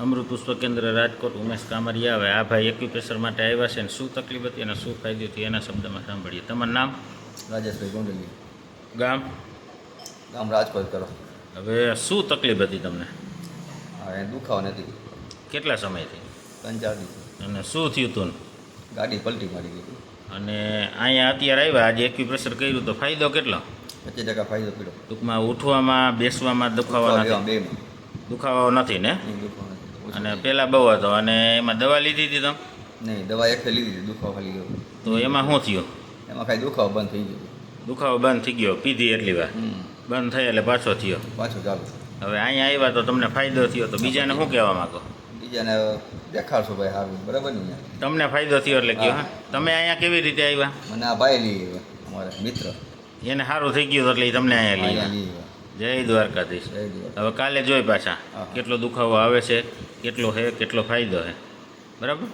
અમૃત પુષ્પ કેન્દ્ર રાજકોટ ઉમેશ કામરિયા. આવે આ ભાઈ એક્યુપ્રેશર માટે આવ્યા છે ને શું તકલીફ હતી અને શું ફાયદો હતી એના શબ્દમાં સાંભળીએ. તમારું નામ? રાજેશભાઈ ગોંડલી. ગામ? ગામ રાજકોટ કરો. હવે શું તકલીફ હતી તમને? હા એ દુખાવો નથી. કેટલા સમયથી? ત્રણ ચાર દિવસ. અને શું થયું હતું ગાડી પલટી મારી ગઈ અને અહીંયા અત્યારે આવ્યા આજે એક્યુપ્રેશર કર્યું તો ફાયદો કેટલો? પચીસ ટકા ફાયદો પીડો ટૂંકમાં ઉઠવામાં બેસવામાં દુખાવા નથી? દુખાવો નથી ને? દુખાવો અને. પહેલાં બહુ હતો. અને એમાં દવા લીધી હતી તમે નહીં દવા એક લીધી હતી દુખાવો ખાલી ગયો. તો એમાં શું થયું? એમાં ખાલી દુખાવો બંધ થઈ ગયો. દુખાવો બંધ થઈ ગયો પીધી એટલી વાર? બંધ થઈ એટલે પાછો થયો? પાછો ચાલુ. હવે અહીંયા આવ્યા તો તમને ફાયદો થયો તો બીજાને શું કહેવા માંગો? બીજાને દેખાડશો ભાઈ સારું બરાબર ને તમને ફાયદો થયો એટલે કયો હા? તમે અહીંયા કેવી રીતે આવ્યા? મને આ ભાઈ લઈ આવ્યા અમારા મિત્ર. એને સારું થઈ ગયું એટલે તમને અહીંયા લઈ આવ્યા. જય દ્વારકાધીશ. હવે કાલે જોઈ પાછા. કેટલો દુખાવો આવે છે કેટલો છે કેટલો ફાયદો છે બરાબર?